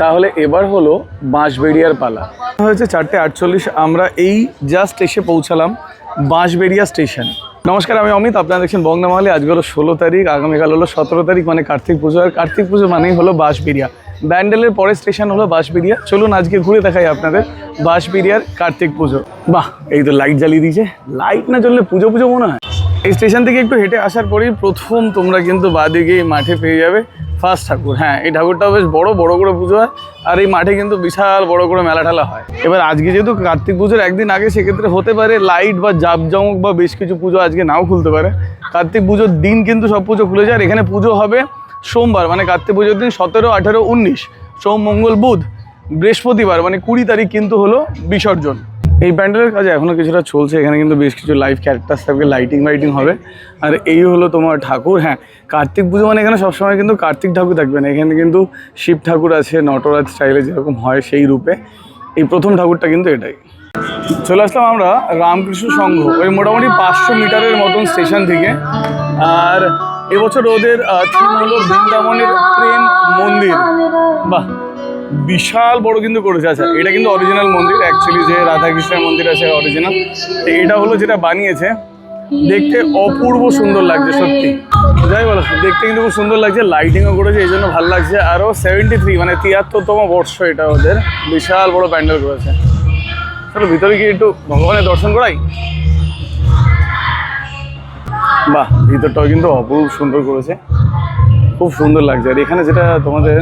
তাহলে এবার হলো বাঁশবেড়িয়ার পালা। হয়েছে চারটে আটচল্লিশ, আমরা এই জাস্ট এসে পৌঁছালাম বাঁশবেড়িয়া স্টেশন নমস্কার, আমি অমিত, আপনারা দেখছেন বঙ্গনামালি। আজকে হলো ষোলো তারিখ, আগামীকাল হলো সতেরো তারিখ মানে কার্তিক পুজো। আর কার্তিক পুজো মানেই হলো বাঁশবেড়িয়া। ব্যান্ডেলের পরের স্টেশন হলো বাঁশবেড়িয়া। চলুন আজকে ঘুরে দেখাই আপনাদের বাঁশবেড়িয়ার কার্তিক পুজো। বাহ, এই তো লাইট জ্বালিয়ে দিয়েছে। লাইট না জ্বললে পুজো পুজো মনে হয়? এই স্টেশন থেকে একটু হেঁটে আসার পরেই প্রথম তোমরা কিন্তু বাদিকে মাঠে পেয়ে যাবে। ফার্স্ট ঠাকুর হ্যাঁ এই ঠাকুরটাও বেশ বড় বড় করে পুজো হয়, আর এই মাঠে কিন্তু বিশাল বড় করে মেলা ঠেলা হয়। এবার আজকে যেহেতু কার্তিক পুজোর একদিন আগে, সেক্ষেত্রে হতে পারে লাইট বা জাঁকজমক বা বেশ কিছু পুজো আজকে নাও খুলতে পারে। কার্তিক পুজোর দিন কিন্তু সব পুজো খুলে যায়, আর এখানে পুজো হবে সোমবার মানে কার্তিক পুজোর দিন সতেরো, আঠেরো, উনিশ, সোম, মঙ্গল, বুধ, বৃহস্পতিবার মানে কুড়ি তারিখ কিন্তু হলো বিসর্জন। এই প্যান্ডেলের কাজে এখনও কিছুটা চলছে, এখানে কিন্তু বেশ কিছু লাইভ ক্যারেক্টার থাকবে লাইটিং লাইটিং হবে। আর এই হলো তোমার ঠাকুর হ্যাঁ কার্তিক পুজো মানে এখানে সবসময় কিন্তু কার্তিক ঠাকুর থাকবে না, এখানে কিন্তু শিব ঠাকুর আছে, নটরাজ স্টাইলে যেরকম হয় সেই রূপে। এই প্রথম ঠাকুরটা কিন্তু এটাই। চলে আসলাম আমরা রামকৃষ্ণ সংঘ, ওই মোটামুটি পাঁচশো মিটারের মতন স্টেশন থেকে। আর এবছর ওদের থিম হলো বৃন্দাবনের প্রেম মন্দির। বাহ বিশাল বড় কিন্তু করেছে। আচ্ছা এটা কিন্তু অরিজিনাল মন্দির অ্যাকচুয়ালি যে রাধাকৃষ্ণের মন্দির আছে অরিজিনাল এটা হলো যেটা বানিয়েছে, দেখতে অপূর্ব সুন্দর লাগছে, সত্যি। যাই বলো, দেখতে কিন্তু খুব সুন্দর লাগছে লাইটিংও করেছে, এই জন্য ভালো লাগছে। আরও সেভেন্টি থ্রি মানে তিয়াত্তরতম বর্ষ এটা ওদের। বিশাল বড় প্যান্ডেল করেছে। চলো, ভিতরে গিয়ে একটু ভগবানের দর্শন করাই। বাহ, ভিতরটাও কিন্তু অপূর্ব সুন্দর করেছে। খুব সুন্দর লাগছে। আর এখানে যেটা তোমাদের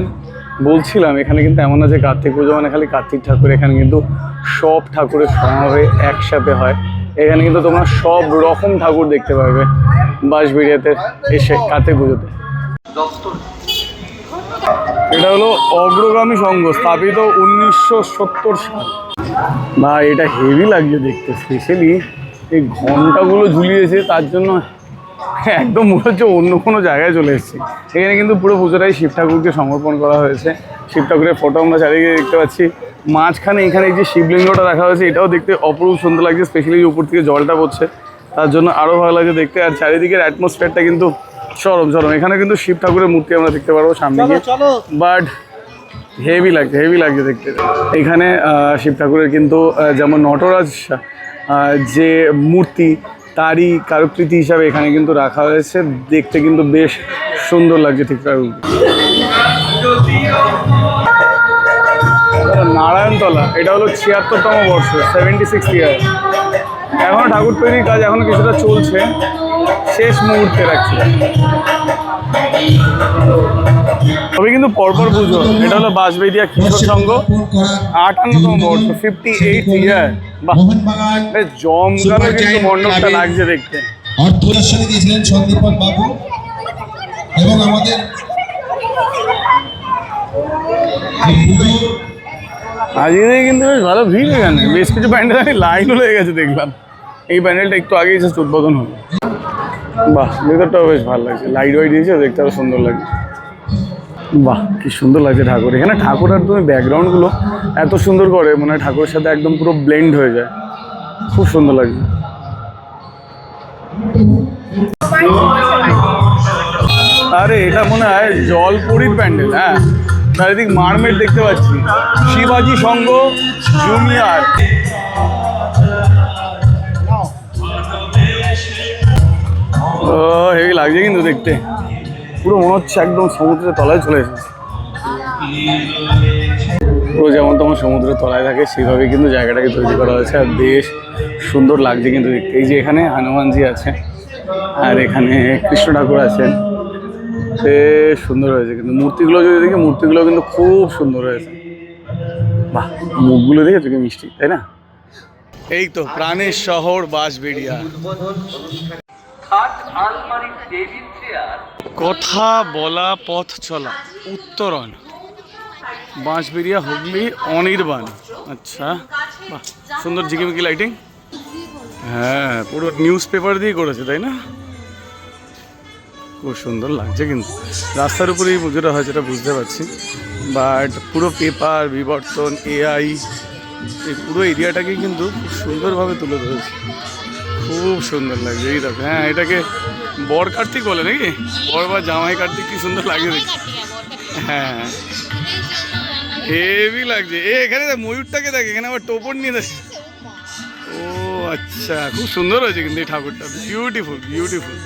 বলছিলাম, এখানে কিন্তু এমন না যে কার্তিক পুজো মানে খালি কার্তিক ঠাকুর, এখানে কিন্তু সব ঠাকুরের সমাবে একসাথে হয়। এখানে কিন্তু তোমরা সব রকম ঠাকুর দেখতে পারবে বাঁশবেড়িয়াতে এসে কার্তিক পুজোতে। এটা হলো অগ্রগামী সংঘ, স্থাপিত উনিশশো সত্তর সাল। বা এটা হেভি লাগছে দেখতে স্পেশালি এই ঘন্টাগুলো ঝুলিয়েছে, তার জন্য একদম মনে হচ্ছে অন্য কোনো জায়গায় চলে এসেছি। এখানে কিন্তু পুরো পুজোটাই শিব ঠাকুরকে সমর্পণ করা হয়েছে। শিব ঠাকুরের ফটো আমরা চারিদিকে দেখতে পাচ্ছি। মাঝখানে এখানে যে শিবলিঙ্গটা রাখা হয়েছে এটাও দেখতে অপরূপ সুন্দর লাগছে স্পেশালি উপর থেকে জলটা পড়ছে। তার জন্য আরও ভালো লাগছে দেখতে আর চারিদিকের অ্যাটমসফিয়ারটা কিন্তু চরম চরম। এখানে কিন্তু শিব ঠাকুরের মূর্তি আমরা দেখতে পারব সামনে গিয়ে। বাট হেভি লাগছে হেভি লাগছে দেখতে। এখানে আহ, শিব ঠাকুরের কিন্তু যেমন নটরাজ যে মূর্তি তারই কারুকৃতি হিসাবে এখানে কিন্তু রাখা হয়েছে। দেখতে কিন্তু বেশ সুন্দর লাগছে ঠিক নারায়ণতলা, এটা হলো ছিয়াত্তরতম বর্ষ সেভেন্টি সিক্স ইয়ার এখনও ঠাকুর তৈরির কাজ এখনও কিছুটা চলছে। শেষ মুহূর্তে রাখছে। তবে কিন্তু পরপর পুজো। এটা হলো বাঁশবেদিয়া কিশোর সংঘ। আটান্নতম বর্ষ ফিফটি এইট ইয়ার বাহ। বেশ জমকালো কিন্তু মণ্ডপটা লাগছে দেখতে। অর্থ দর্শনে দিয়েছিলেন সন্দীপন বাবু এবং আমাদের আজকে কিন্তু বেশ ভালো ভিড় এখানে। বেশ কিছু প্যান্ডেল আমি লাইনও লেগে গেছে দেখলাম। এই প্যান্ডেলটা একটু আগেই জাস্ট উদ্বোধন হলো। বাহ ভেতরটাও বেশ ভালো লাগছে। লাইট ওয়াইট দিয়েছে, দেখতে আরও সুন্দর লাগছে। বাহ, কি সুন্দর লাগছে ঠাকুর। এখানে ঠাকুর আর তুমি ব্যাকগ্রাউন্ডগুলো এত সুন্দর করে মানে ঠাকুরের সাথে একদম পুরো ব্লেন্ড হয়ে যায়। খুব সুন্দর লাগছে। আরে, এটা মনে হয় জলপুরির প্যান্ডেল হ্যাঁ? চারিদিক মারমেট দেখতে পাচ্ছি। শিবাজি সংঘ, জুনিয়র। ও, হেভি লাগছে কিন্তু দেখতে। পুরো মনে হচ্ছে একদম সমুদ্রের তলায় চলে এসেছে। পুরো যেমন তোমার সমুদ্রের তলায় থাকে, সেইভাবে কিন্তু জায়গাটাকে তৈরি করা হয়েছে আর বেশ সুন্দর লাগছে কিন্তু দেখতে। এই যে এখানে হনুমানজি আছে আর এখানে কৃষ্ণ ঠাকুর আছেন। বেশ সুন্দর হয়েছে কিন্তু। মূর্তিগুলো যদি দেখি, মূর্তিগুলো কিন্তু খুব সুন্দর হয়েছে। বাহ, মুখগুলো দেখে তুমি মিষ্টি, তাই না? এই তো প্রাণের শহর বাঁশবেড়িয়া। কথা বলা, পথ চলা, উত্তরণ। বাঁশবেড়িয়া, হুগলি, অনির্বাণ। আচ্ছা বাহ, সুন্দর ঝিকিমিকি লাইটিং হ্যাঁ পুরো নিউজ পেপার দিয়ে করেছে, তাই না? খুব সুন্দর লাগছে কিন্তু। রাস্তার উপরেই পুজোটা হয় যেটা বুঝতে পারছি। বাট পুরো পেপার বিবর্তন এআই এই পুরো এরিয়াটাকে কিন্তু খুব সুন্দরভাবে তুলে ধরেছে। খুব সুন্দর লাগছে, এই দেখো হ্যাঁ এটাকে বর কার্তিক বলে নাকি? বর বা জামাই কার্তিক, কি সুন্দর লাগে দেখি হ্যাঁ হেভি লাগছে। এ, এখানে দেখ, ময়ূরটাকে দেখ, এখানে আবার টোপর নিয়ে দেখ। ও আচ্ছা খুব সুন্দর হয়েছে কিন্তু এই ঠাকুরটা। বিউটিফুল বিউটিফুল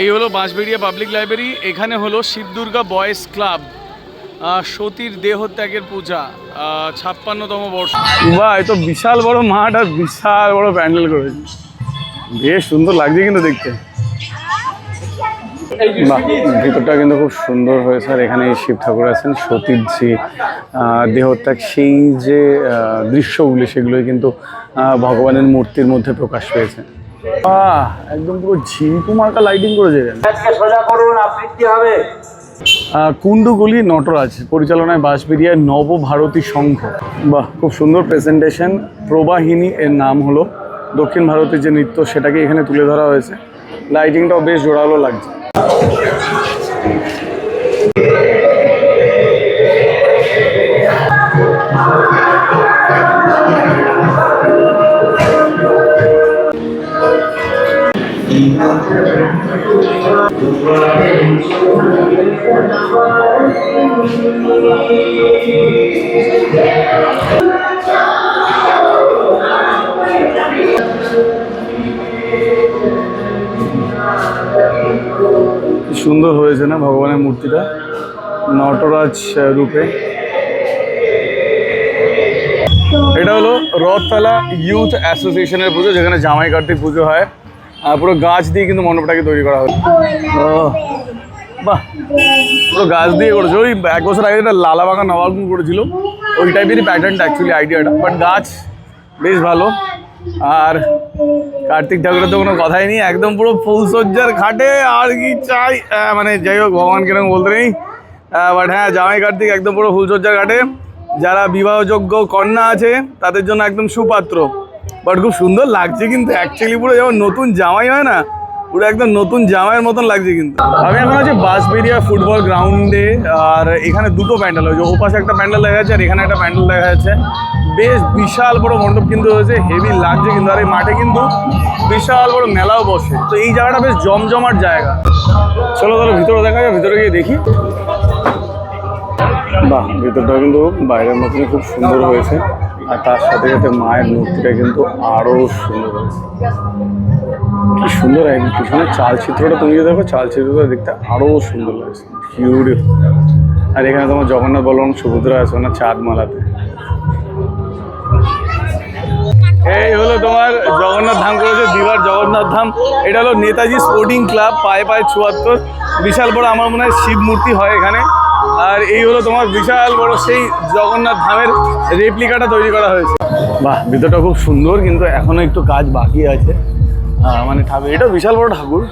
এই হলো বাঁশবেড়িয়া পাবলিক লাইব্রেরি এখানে হলো শিব দুর্গা বয়েজ ক্লাব সতীর দেহত্যাগের পূজা ছাপ্পান্নতম বর্ষ। বাহ, এ তো বিশাল বড় মাঠ আর বিশাল বড় প্যান্ডেল করেছে। বেশ সুন্দর লাগছে কিন্তু দেখতে। ভিতরটা কিন্তু খুব সুন্দর হয়েছে আর এখানে শিব ঠাকুর আছেন সতীর যে দেহত্যাগ সেই যে দৃশ্যগুলি সেগুলোই কিন্তু ভগবানের মূর্তির মধ্যে প্রকাশ পেয়েছে। বাহ একদম পুরো ঝিঙ্কু মার্কা লাইটিং হবে। আহ, কুণ্ডুগুলি নটরাজ পরিচালনায় বাঁশবেরিয়া নবভারতী সংঘ। বাহ খুব সুন্দর প্রেজেন্টেশন প্রবাহিনী এর নাম হলো দক্ষিণ ভারতের যে নৃত্য সেটাকে এখানে তুলে ধরা হয়েছে। লাইটিংটাও বেশ জোরালো লাগছে। সুন্দর হয়েছে না ভগবানের মূর্তিটা? নটরাজ রূপে। এটা হলো রথতলা ইউথ অ্যাসোসিয়েশনের পুজো, যেখানে জামাই কার্তিক পুজো হয়। আর পুরো গাছ দিয়ে কিন্তু মণ্ডপটাকে তৈরি করা হয়। বাহ। পুরো গাছ দিয়ে করেছে। ওই এক বছর আগে যেটা লালা বাগান নবাবগুন করেছিল, ওই টাইপেরই প্যাটার্নটা অ্যাকচুয়ালি আইডিয়াটা বাট গাছ বেশ ভালো। আর কার্তিক ঠাকুরের তো কোনো কথাই নেই, একদম পুরো ফুলসজ্জার ঘাটে, আর কি চাই মানে যাই হোক, ভগবান কীরকম বলতে নেই। বাট হ্যাঁ জামাই কার্তিক একদম পুরো ফুলসজ্জার ঘাটে। যারা বিবাহযোগ্য কন্যা আছে, তাদের জন্য একদম সুপাত্র। বাট খুব সুন্দর লাগছে কিন্তু অ্যাকচুয়ালি পুরো যেমন নতুন জামাই হয় না, পুরো একদম নতুন জামাইয়ের মতন লাগছে কিন্তু। আমি এখন আছি বাঁশবেরিয়া ফুটবল গ্রাউন্ডে আর এখানে দুটো প্যান্ডেল হয়েছে ওপাশে একটা প্যান্ডেল দেখা যাচ্ছে, আর এখানে একটা প্যান্ডেল দেখা যাচ্ছে। বেশ বিশাল বড় মণ্ডপ কিন্তু হয়েছে হেভি লাগছে কিন্তু, আর এই মাঠে কিন্তু বিশাল বড় মেলাও বসে। তো এই জায়গাটা বেশ জমজমাট জায়গা। চলো তাহলে ভিতরে দেখা যায় ভিতরে গিয়ে দেখি। বাহ ভিতরটা কিন্তু বাইরের মতনই খুব সুন্দর হয়েছে। আর তার সাথে সাথে মায়ের মূর্তিটা কিন্তু আরও সুন্দর হয়েছে। কি সুন্দর একদম পিছনে চাল চিত্রটা তুমি যদি দেখো চাল চিত্রটা দেখতে আরও সুন্দর লাগছে। আর এখানে তোমার জগন্নাথ বলরাম সুভদ্রা আছে ওনার চাঁদ মালাতে এই হলো তোমার জগন্নাথ ধাম করেছে, দিবার জগন্নাথ ধাম। এটা হলো নেতাজি স্পোর্টিং ক্লাব, পায়ে পায়ে চুয়াত্তর। বিশাল বড় আমার মনে হয় শিব মূর্তি হয় এখানে। আর এই হলো তোমার বিশাল বড় সেই জগন্নাথ ধামের রেপ্লিকাটা তৈরি করা হয়েছে। বাহ, ভিতরটা খুব সুন্দর, কিন্তু এখনও একটু কাজ বাকি আছে। মানে ঠাকুর এটা বিশাল বড় ঠাকুর।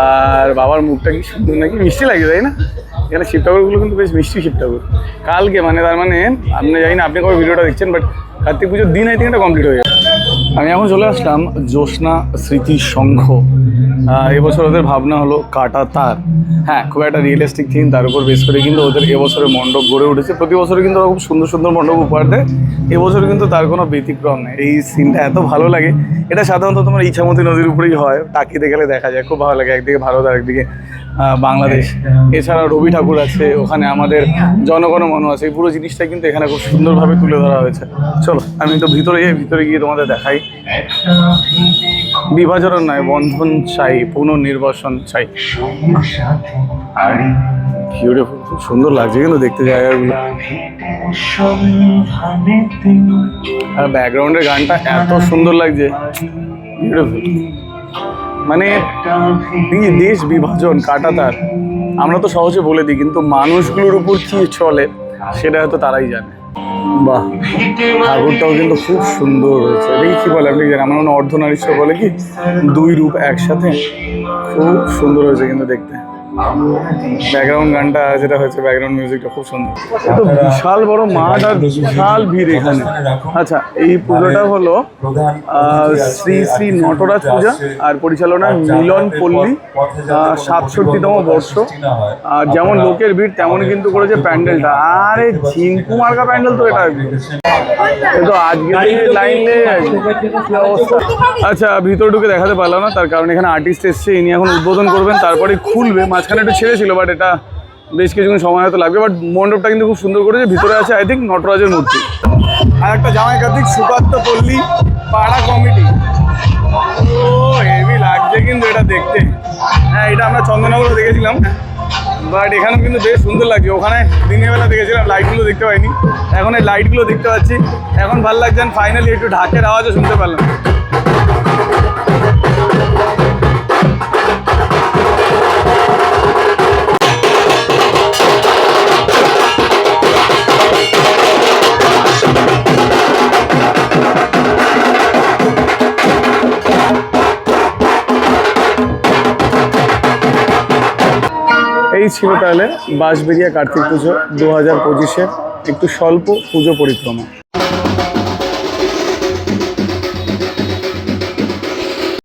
আর বাবার মুখটা কি সুন্দর নাকি? মিষ্টি লাগে তাই না? এখানে শিব ঠাকুরগুলো কিন্তু বেশ মিষ্টি শিব ঠাকুর। কালকে মানে তার মানে আপনি জানি না আপনি কবে ভিডিওটা দেখছেন বাট কার্তিক পুজোর দিন আই থিঙ্ক কমপ্লিট হয়ে যাবে আমি এখন চলে আসলাম জ্যোৎস্না স্মৃতি সংঘ। এবছর ওদের ভাবনা হলো কাটা তার। হ্যাঁ খুব একটা রিয়েলিস্টিক থিম তার উপর বেশ করে কিন্তু ওদের এবছরে মণ্ডপ গড়ে উঠেছে। প্রতি বছরে কিন্তু ওরা খুব সুন্দর সুন্দর মণ্ডপ উপহার দেয়। এবছর কিন্তু তার কোনো ব্যতিক্রম নেই। এই সিনটা এত ভালো লাগে। এটা সাধারণত তোমার ইছামতি নদীর উপরেই হয়। তাকিয়ে গেলে দেখা যায়। খুব ভালো লাগে একদিকে ভারত আর একদিকে বাংলাদেশ। এছাড়া রবি ঠাকুর আছে ওখানে আমাদের জনগণ মন আছে। এই পুরো জিনিসটা কিন্তু এখানে খুব সুন্দরভাবে তুলে ধরা হয়েছে। চলো আমি তো ভিতরে যাই ভিতরে গিয়ে তোমাদের দেখাই। বিভাজন নয় বন্ধন চাই পুনর্নির্বাসন চাই। বিউটিফুল খুব সুন্দর লাগছে কিন্তু দেখতে জায়গাগুলো। আর ব্যাকগ্রাউন্ডের গানটা এত সুন্দর লাগছে। বিউটিফুল মানে দেশ বিভাজন কাটাতার আমরা তো সহজে বলে দিই, কিন্তু মানুষগুলোর উপর কি চলে, সেটা হয়তো তারাই জানে। বাহ, ঠাকুরটাও কিন্তু খুব সুন্দর হয়েছে। এটাই কি বলে, আপনি জানেন? আমার মনে অর্ধনারীশ্বর বলে কি, দুই রূপ একসাথে খুব সুন্দর হয়েছে কিন্তু দেখতে। ব্যাকগ্রাউন্ড গানটা, যেটা হয়েছে ব্যাকগ্রাউন্ড মিউজিকটা খুব সুন্দর। বিশাল বড় মাঠ আর বিশাল ভিড় এখানে। আচ্ছা এই পুজোটা হলো শ্রী শ্রী নটরাজ পূজা আর পরিচালনা মিলন পল্লী সাতষট্টিতম বর্ষ। আর যেমন লোকের ভিড় তেমন কিন্তু করেছে প্যান্ডেলটা। আরে, ঝিঙ্কু মার্কা প্যান্ডেল তো এটা। তো আজকে লাইন? আচ্ছা ভিতরে ঢুকে দেখাতে পারলাম না, তার কারণ এখানে আর্টিস্ট এসছে, ইনি এখন উদ্বোধন করবেন তারপরে খুলবে মাঝখানে একটু ছেড়ে ছিল বাট এটা বেশ কিছুক্ষণ সময় হয়তো লাগবে। বাট মণ্ডপটা কিন্তু খুব সুন্দর করেছে, ভিতরে আছে আই থিঙ্ক নটরাজের মূর্তি। আর একটা জামাই কার্তিক, সুকান্ত পল্লী, পাড়া কমিটি। ও হেভি লাগছে কিন্তু এটা দেখতে। হ্যাঁ এটা আমরা চন্দননগরে দেখেছিলাম। বাট এখানেও কিন্তু বেশ সুন্দর লাগছে। ওখানে দিনের বেলা দেখেছিলাম লাইটগুলো দেখতে পাইনি। এখন এই লাইটগুলো দেখতে পাচ্ছি। এখন ভালো লাগছে ফাইনালি একটু ঢাকের আওয়াজও শুনতে পারলাম। এই ছিল তাহলে বাঁশবেরিয়া কার্তিক পুজো দু হাজার পঁচিশের একটু স্বল্প পুজো পরিক্রমা।